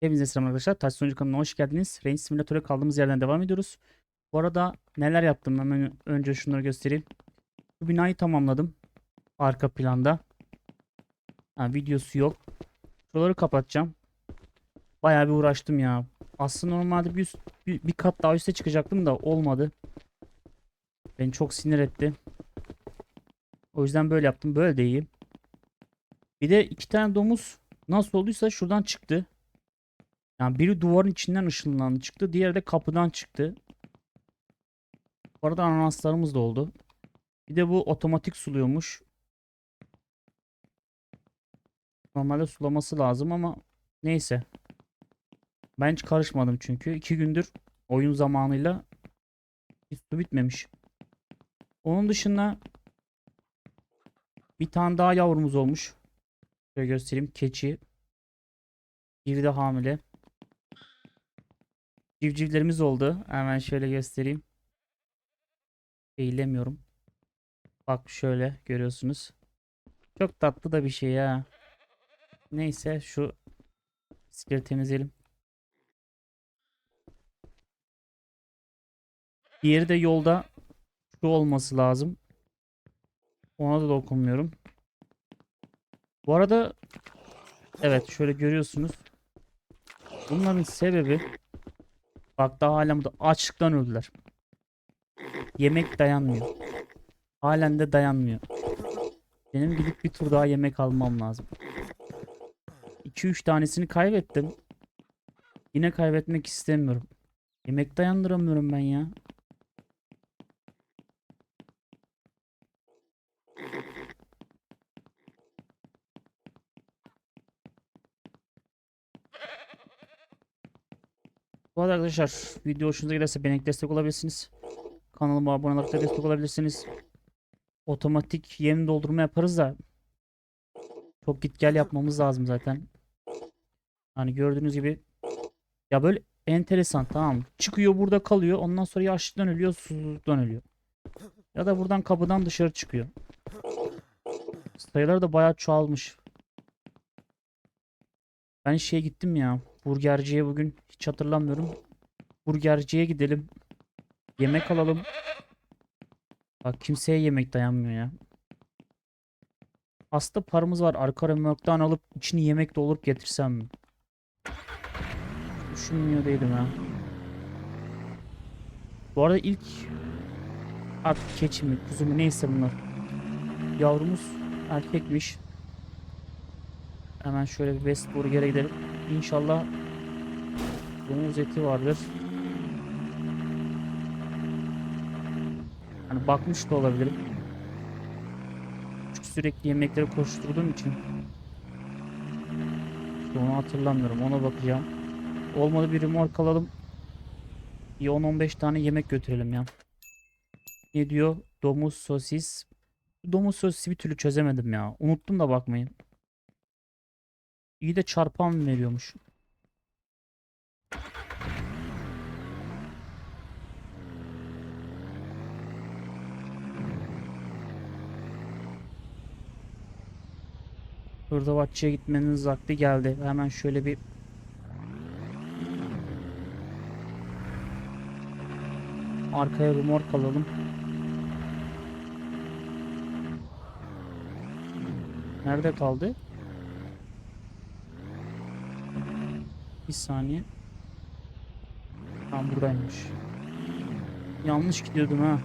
Hepinize selam arkadaşlar. Taş Sonucu kanalına hoş geldiniz. Range Simulator'a kaldığımız yerden devam ediyoruz. Bu arada neler yaptım hemen önce şunları göstereyim. Bu binayı tamamladım. Arka planda. Ha, videosu yok. Şuraları kapatacağım. Bayağı bir uğraştım ya. Aslında normalde bir, üst- bir, bir kat daha üste çıkacaktım da olmadı. Beni çok sinir etti. O yüzden böyle yaptım. Böyle de iyi. Bir de iki tane domuz nasıl olduysa şuradan çıktı. Yani biri duvarın içinden ışınlandı çıktı. Diğeri de kapıdan çıktı. Bu arada ananaslarımız da oldu. Bir de bu otomatik suluyormuş. Normalde sulaması lazım ama neyse. Ben hiç karışmadım çünkü. iki gündür oyun zamanıyla hiç su bitmemiş. Onun dışında bir tane daha yavrumuz olmuş. Şöyle göstereyim. Keçi. Biri de hamile. Civcivlerimiz oldu. Hemen şöyle göstereyim. Eğilemiyorum. Bak şöyle görüyorsunuz. Çok tatlı da bir şey ya. Neyse şu iskelet temizleyelim. Diğeri de yolda şu olması lazım. Ona da dokunmuyorum. Bu arada evet şöyle görüyorsunuz. Bunların sebebi bak daha hala burada açlıktan öldüler. Yemek dayanmıyor. Halen de dayanmıyor. Benim gidip bir tur daha yemek almam lazım. 2-3 tanesini kaybettim. Yine kaybetmek istemiyorum. Yemek dayandıramıyorum ben ya. Arada arkadaşlar video hoşunuza giderse beni destek olabilirsiniz. Kanalıma abone olarak da destek olabilirsiniz. Otomatik yem doldurma yaparız da çok git gel yapmamız lazım zaten. Hani gördüğünüz gibi ya böyle enteresan tamam? Çıkıyor burada kalıyor ondan sonra ya açlıktan ölüyor susuzluktan ölüyor. Ya da buradan kapıdan dışarı çıkıyor. Sayılar da bayağı çoğalmış. Ben şeye gittim ya. Burgerciye bugün hiç hatırlamıyorum. Burgerciye gidelim. Yemek alalım. Bak kimseye yemek dayanmıyor ya. Aslında paramız var. Arka remorktan alıp içini yemek doldurup getirsem mi? Düşünmüyor değilim ha. Bu arada ilk artık keçi mi kuzu mu neyse bunlar. Yavrumuz erkekmiş. Hemen şöyle bir West Burger'e gidelim. İnşallah domuz eti vardır. Hani bakmış da olabilirim. Çünkü sürekli yemekleri koşturduğum için. İşte onu hatırlamıyorum. Ona bakacağım. Olmadı bir remork alalım. Bir 10-15 tane yemek götürelim ya. Ne diyor? Domuz sosis. Domuz sosisi bir türlü çözemedim ya. Unuttum da bakmayın. İyi de çarpan veriyormuş. Hırdavatçı'ya gitmenin vakti geldi. Hemen şöyle bir arkaya remork alalım. Nerede kaldı? Bir saniye. Tam buradaymış. Yanlış gidiyordum ha.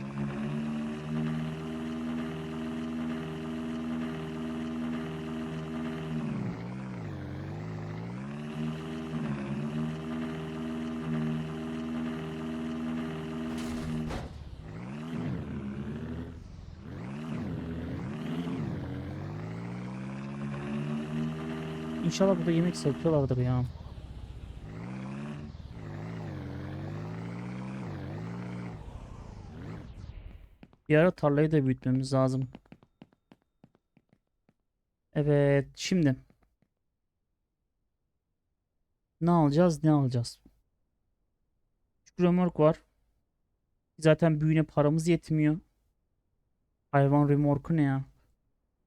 İnşallah burada yemek satıyorlardır ya. Bir ara tarlayı da büyütmemiz lazım. Evet, şimdi ne alacağız? Ne alacağız? Şu remork var. Zaten büyüne paramız yetmiyor. Hayvan remorku ne ya?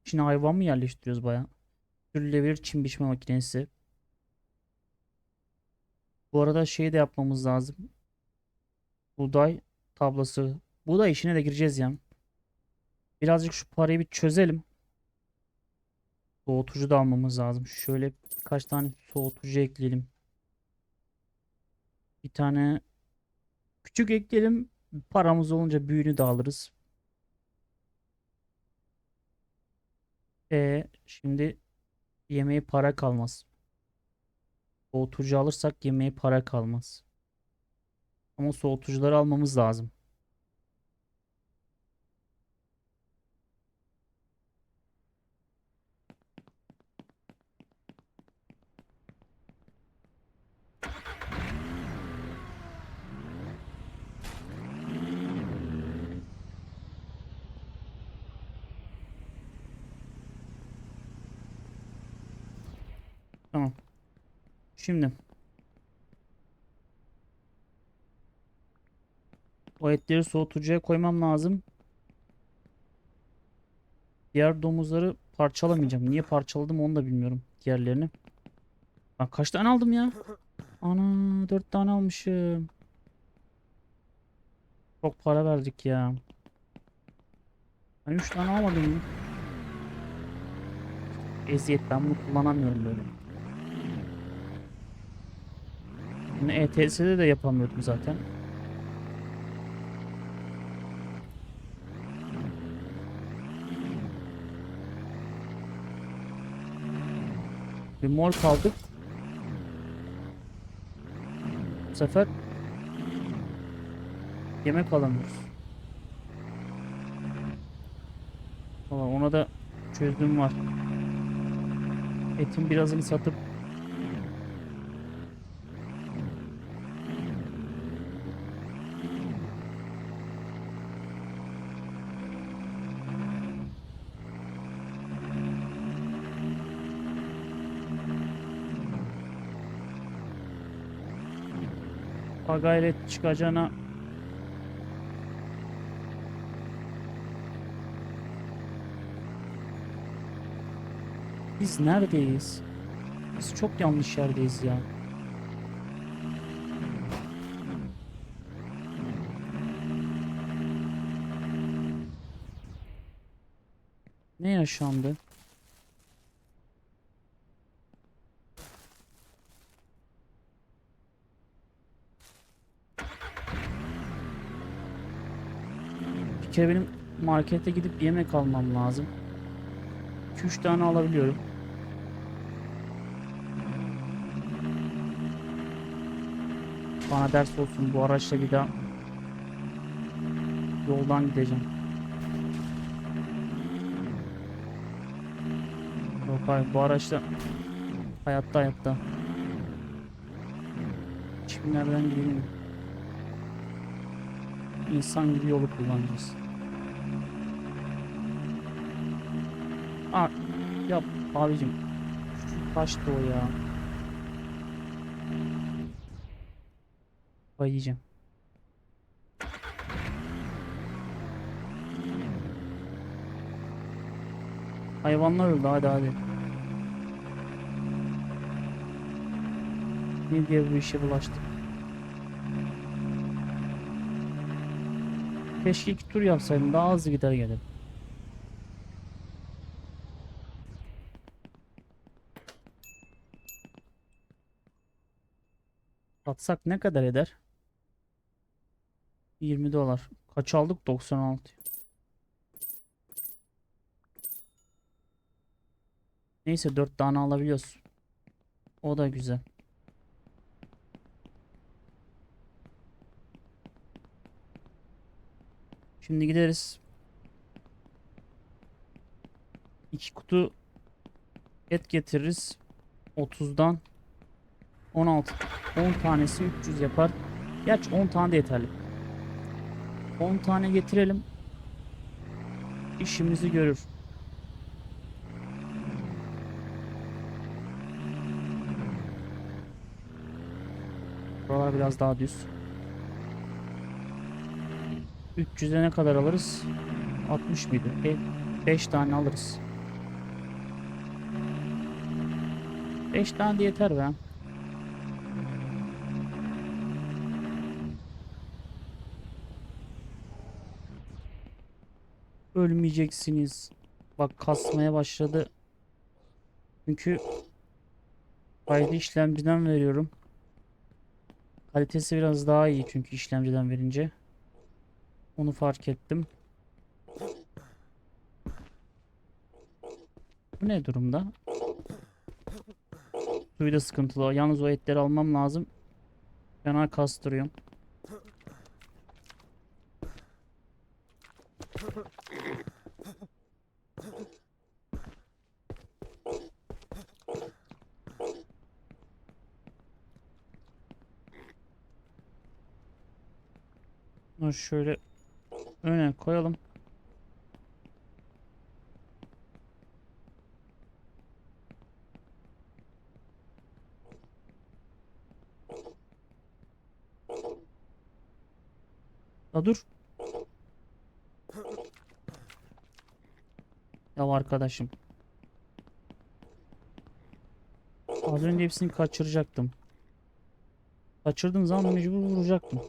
İçine hayvan mı yerleştiriyoruz baya? Sürülebilir çim biçme makinesi. Bu arada şey de yapmamız lazım. Buğday tablası. Buğday işine de gireceğiz ya. Birazcık şu parayı bir çözelim. Soğutucu da almamız lazım. Şöyle birkaç tane soğutucu ekleyelim. Bir tane küçük ekleyelim. Paramız olunca büyüğünü de alırız. E şimdi yemeğe para kalmaz. Soğutucu alırsak yemeğe para kalmaz. Ama soğutucuları almamız lazım. Tamam. Şimdi o etleri soğutucuya koymam lazım. Diğer domuzları parçalamayacağım. Niye parçaladım onu da bilmiyorum. Diğerlerini. Lan kaç tane aldım ya? Ana dört tane almışım. Çok para verdik ya. Ben üç tane almadım? Eziyet ben bunu kullanamıyorum böyle. Bunu ETS'de de yapamıyordum zaten. Bir mol kaldık. Bu sefer yemek alamıyoruz. Valla ona da çözüm var. Etin birazını satıp ha gayret çıkacağına Biz neredeyiz? Biz çok yanlış yerdeyiz ya. Ne yaşandı? Bir kere benim markete gidip yemek almam lazım. 2-3 tane alabiliyorum. Bana ders olsun bu araçla bir daha yoldan gideceğim. Yok hayır bu araçla hayatta hayatta. Şimdi nereden gidelim? İnsan gibi yolu kullanacağız. Aa, ya abicim kaçtı o ya? Bayıyacağım. Hayvanlar öldü hadi hadi. Ne diye bu işe bulaştık? Keşke iki tur yapsaydım daha hızlı gider gelirdim. Satsak ne kadar eder? 20 dolar. Kaç aldık? 96. Neyse 4 tane alabiliyoruz. O da güzel. Şimdi gideriz. İki kutu et getiririz. 30'dan 16 10 tanesi 300 yapar. Gerçi 10 tane de yeterli. 10 tane getirelim. İşimizi görür. Buralar biraz daha düz. 300'e ne kadar alırız? 60 mıydı? E, 5 tane alırız. 5 tane de yeter be. Ölmeyeceksiniz. Bak kasmaya başladı. Çünkü kaydı işlemciden veriyorum. Kalitesi biraz daha iyi çünkü işlemciden verince. Onu fark ettim. Bu ne durumda? Suyu da sıkıntılı. Yalnız o etleri almam lazım. Fena kastırıyorum. Bunu şöyle öne koyalım. La dur. Ya arkadaşım. Az önce hepsini kaçıracaktım. Kaçırdığım zaman mecbur vuracaktım.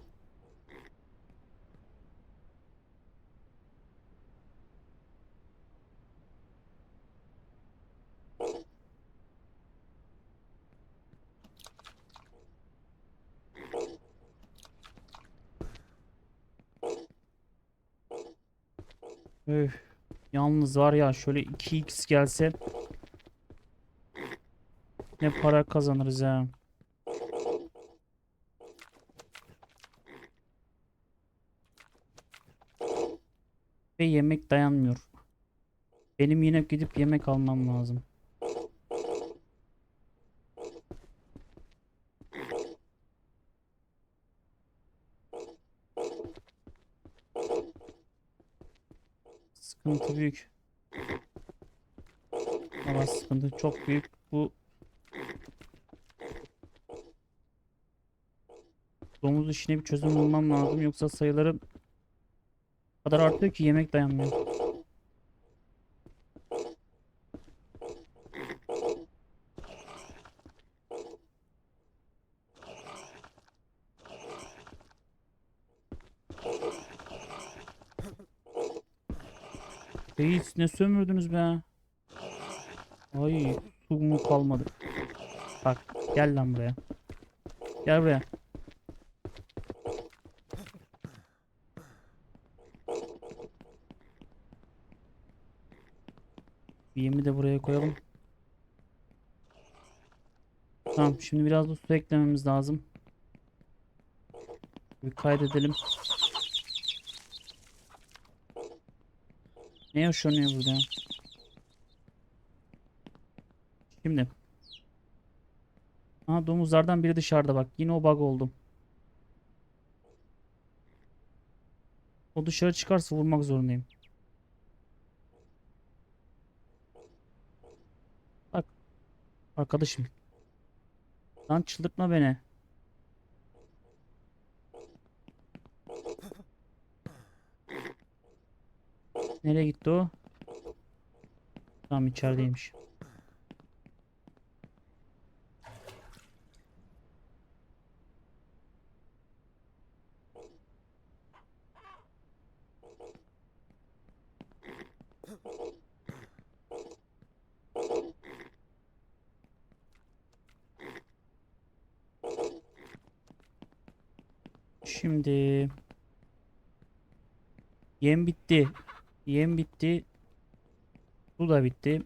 Öf. Yalnız var ya şöyle 2x gelse ne para kazanırız ha. Ve yemek dayanmıyor. Benim yine gidip yemek almam lazım. Büyük. Valla sıkıntı çok büyük. Bu domuz işine bir çözüm bulmam lazım. Yoksa sayıları o kadar artıyor ki yemek dayanmıyor. Reis ne sömürdünüz be? Ay su mu kalmadı. Bak gel lan buraya. Gel buraya. Yemi de buraya koyalım. Tamam şimdi biraz da su eklememiz lazım. Bir kaydedelim. Ne yaşanıyor burada? Şimdi. Ha domuzlardan biri dışarıda bak. Yine o bug oldum. O dışarı çıkarsa vurmak zorundayım. Bak. Arkadaşım. Lan çıldırtma beni. Nereye gitti o? Tamam içerideymiş. Şimdi yem bitti. Yem bitti. Su da bitti.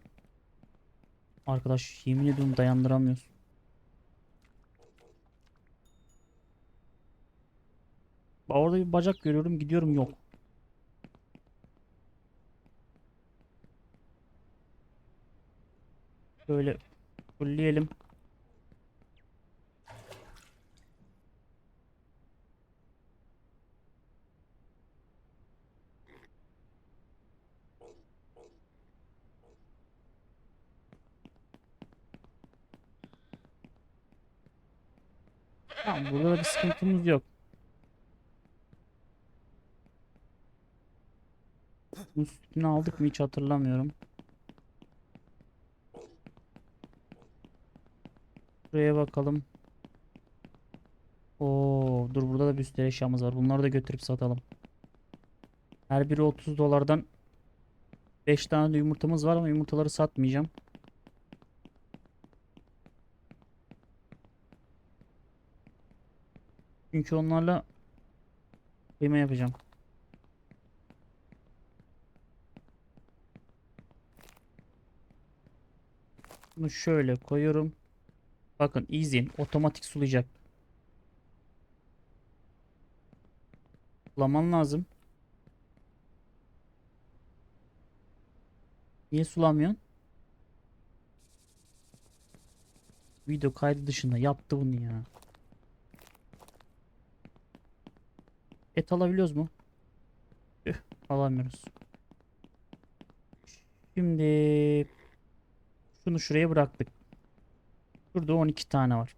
Arkadaş yemin ediyorum dayandıramıyoruz. Orada bir bacak görüyorum gidiyorum yok. Böyle fullleyelim. Burada da bir sıkıntımız yok. Sütünü aldık mı hiç hatırlamıyorum. Buraya bakalım. Oo, dur burada da bir sürü eşyamız var. Bunları da götürüp satalım. Her biri 30 dolardan 5 tane de yumurtamız var ama yumurtaları satmayacağım. Çünkü onlarla kıyma yapacağım. Bunu şöyle koyuyorum. Bakın izleyin. Otomatik sulayacak. Sulaman lazım. Niye sulamıyorsun? Video kaydı dışında yaptı bunu ya. Et alabiliyoruz mu? Tüh, alamıyoruz. Şimdi şunu şuraya bıraktık. Şurada 12 tane var.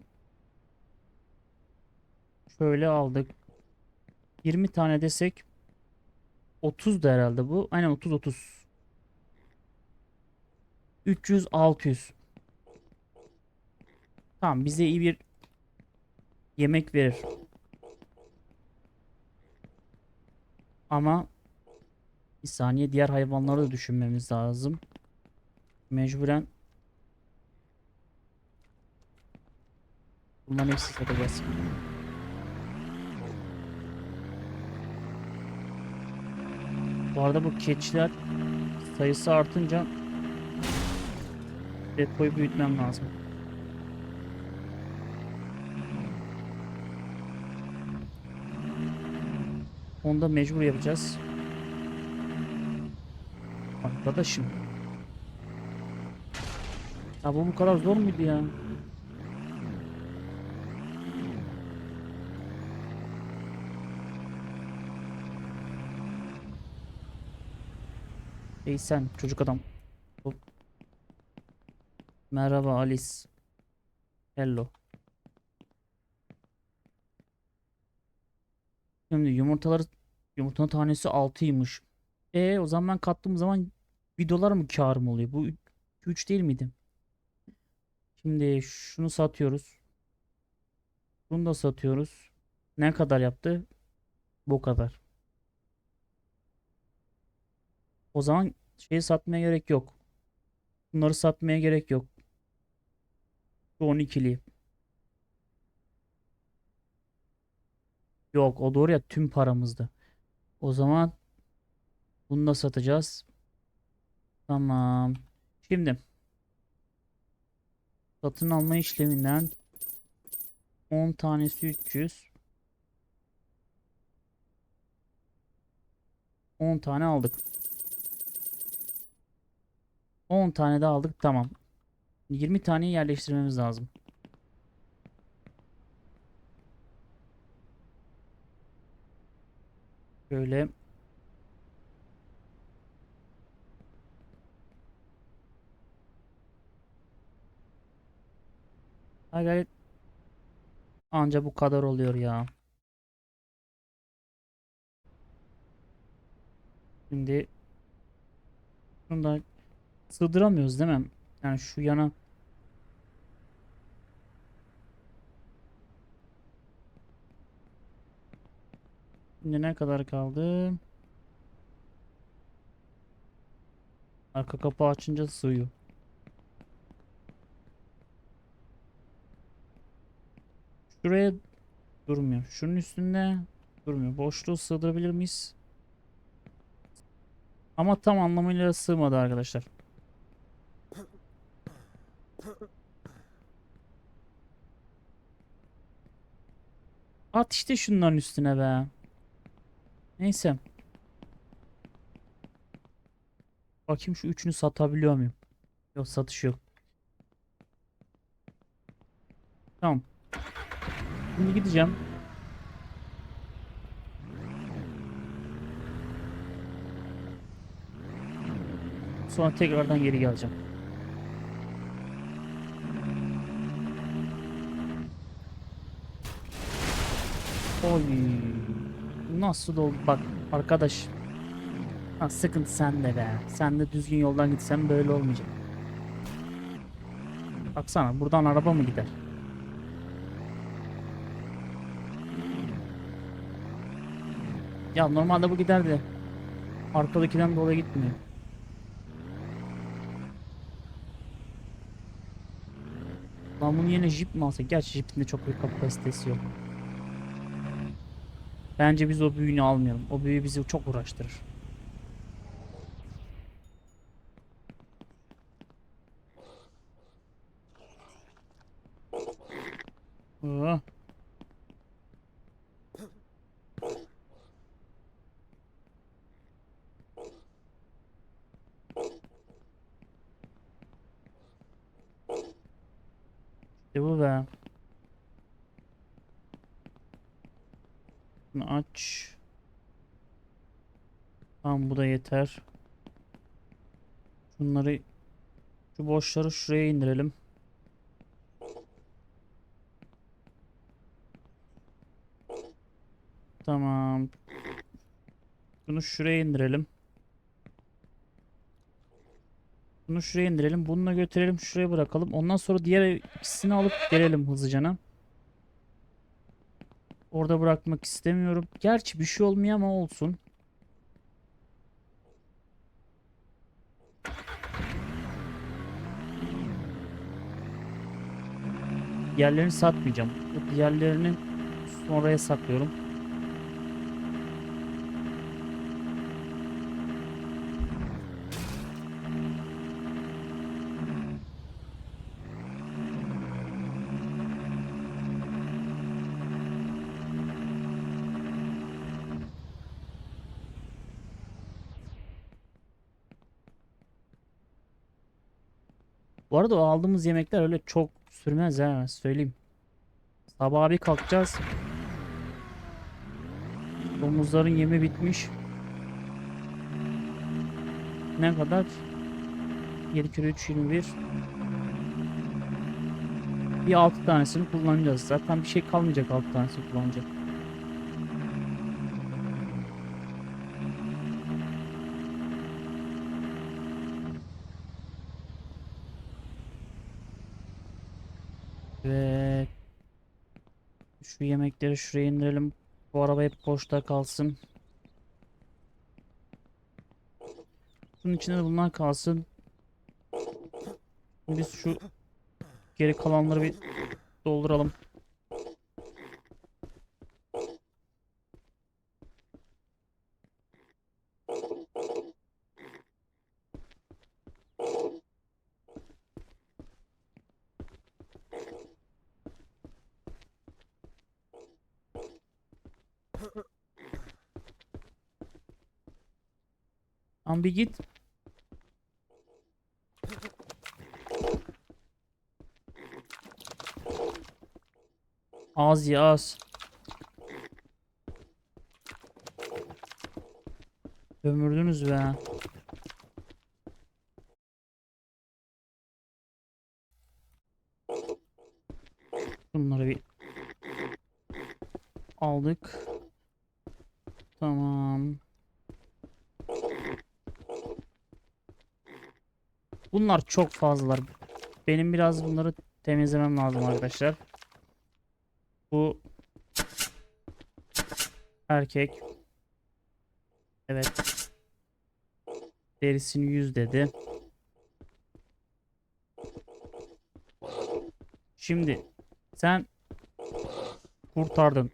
Şöyle aldık. 20 tane desek 30 da herhalde bu. Aynen 30 30. 300 600. Tamam bize iyi bir yemek verir. Ama bir saniye diğer hayvanları da düşünmemiz lazım. Mecburen bunların hepsi satacağız. Bu arada bu keçiler sayısı artınca depoyu büyütmem lazım. Onu da mecbur yapacağız. Arkadaşım. Ya bu bu kadar zor muydu ya? Ey sen çocuk adam. Merhaba Alice. Hello. Şimdi yumurtaları yumurtanın tanesi 6'ymış. E o zaman ben kattığım zaman bir dolar mı karım oluyor? Bu 3 değil miydi? Şimdi şunu satıyoruz. Bunu da satıyoruz. Ne kadar yaptı? Bu kadar. O zaman şeyi satmaya gerek yok. Bunları satmaya gerek yok. Şu 12'li. Yok o doğru ya tüm paramızdı. O zaman bunu da satacağız. Tamam. Şimdi satın alma işleminden 10 tanesi 300 10 tane aldık. 10 tane de aldık. Tamam. 20 taneyi yerleştirmemiz lazım. Şöyle Ha gayret anca bu kadar oluyor ya. Şimdi şunu da sığdıramıyoruz değil mi? Yani şu yana Şimdi ne kadar kaldı? Arka kapağı açınca sığıyor. Şuraya durmuyor. Şunun üstünde durmuyor. Boşluğu sığdırabilir miyiz? Ama tam anlamıyla sığmadı arkadaşlar. At işte şunların üstüne be. Neyse. Bakayım şu üçünü satabiliyor muyum? Yok satış yok. Tamam. Şimdi gideceğim. Sonra tekrardan geri geleceğim. Oy nasıl oldu bak arkadaş. Ha, sıkıntı sende be. Sen de düzgün yoldan gitsen böyle olmayacak. Baksana buradan araba mı gider? Ya normalde bu giderdi. Arkadakinden dolayı gitmiyor. Lan bunu yine jip mi alsak? Gerçi jipin çok büyük kapasitesi yok. Bence biz o büyüğünü almayalım. O büyüğü bizi çok uğraştırır. Oh. İşte bu be. Bunu aç. Tamam bu da yeter. Şunları şu boşları şuraya indirelim. Tamam. Bunu şuraya indirelim. Bunu şuraya indirelim. Bununla götürelim. Şuraya bırakalım. Ondan sonra diğer ikisini alıp gelelim hızlıcana. Orada bırakmak istemiyorum. Gerçi bir şey olmuyor ama olsun. Diğerlerini satmayacağım. Diğerlerini sonraya saklıyorum. Arada o aldığımız yemekler öyle çok sürmez ha söyleyeyim. Sabah bir kalkacağız. Domuzların yemi bitmiş. Ne kadar? 7 kere 3 21. Bir 6 tanesini kullanacağız. Zaten bir şey kalmayacak 6 tanesini kullanacak. Evet. Şu yemekleri şuraya indirelim. Bu araba hep boşta kalsın. Bunun içinde de bunlar kalsın. Biz şu geri kalanları bir dolduralım. Lan bir git. Az ya az. Ömürdünüz be. Bunları bir aldık. Tamam. Bunlar çok fazlalar. Benim biraz bunları temizlemem lazım arkadaşlar. Bu erkek. Evet. Derisini 100 dedi. Şimdi sen kurtardın.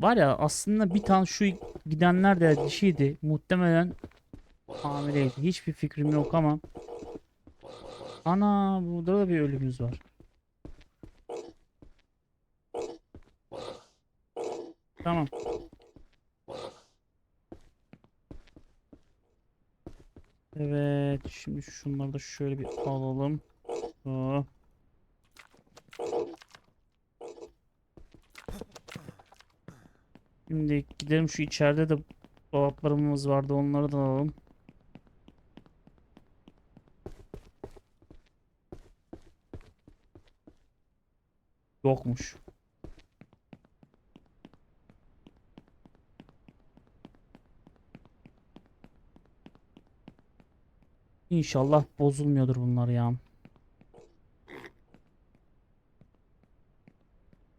Var ya aslında bir tane şu gidenler de dişiydi. Muhtemelen hamileydi. Hiçbir fikrim yok ama Ana burada da bir ölümümüz var. Tamam. Evet, şimdi şunları da şöyle bir alalım. Oh. Şimdi gidelim şu içeride de dolaplarımız vardı onları da alalım. Yokmuş. İnşallah bozulmuyordur bunlar ya.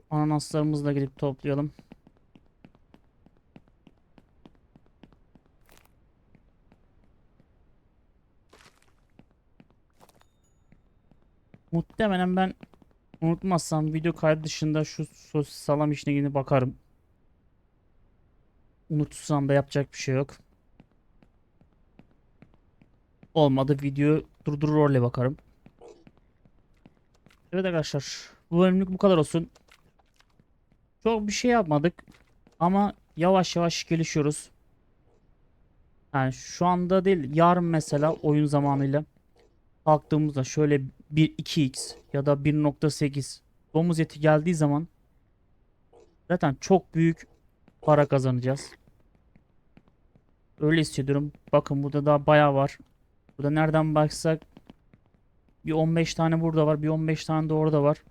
Ananaslarımızı da gidip toplayalım. Muhtemelen ben Unutmazsam video kaydı dışında şu sosis salam işine yine bakarım. Unutursam da yapacak bir şey yok. Olmadı video durdurur öyle bakarım. Evet arkadaşlar. Bu bölümlük bu kadar olsun. Çok bir şey yapmadık. Ama yavaş yavaş gelişiyoruz. Yani şu anda değil yarın mesela oyun zamanıyla kalktığımızda şöyle bir 2x ya da 1.8 domuz eti geldiği zaman zaten çok büyük para kazanacağız. Öyle hissediyorum. Bakın burada daha bayağı var. Burada nereden baksak bir 15 tane burada var. Bir 15 tane de orada var.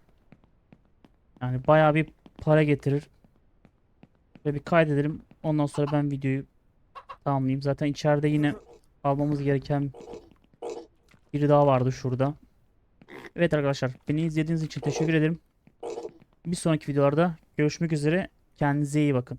Yani bayağı bir para getirir. Ve bir kaydedelim. Ondan sonra ben videoyu tamamlayayım. Zaten içeride yine almamız gereken biri daha vardı şurada. Evet arkadaşlar beni izlediğiniz için teşekkür ederim. Bir sonraki videolarda görüşmek üzere. Kendinize iyi bakın.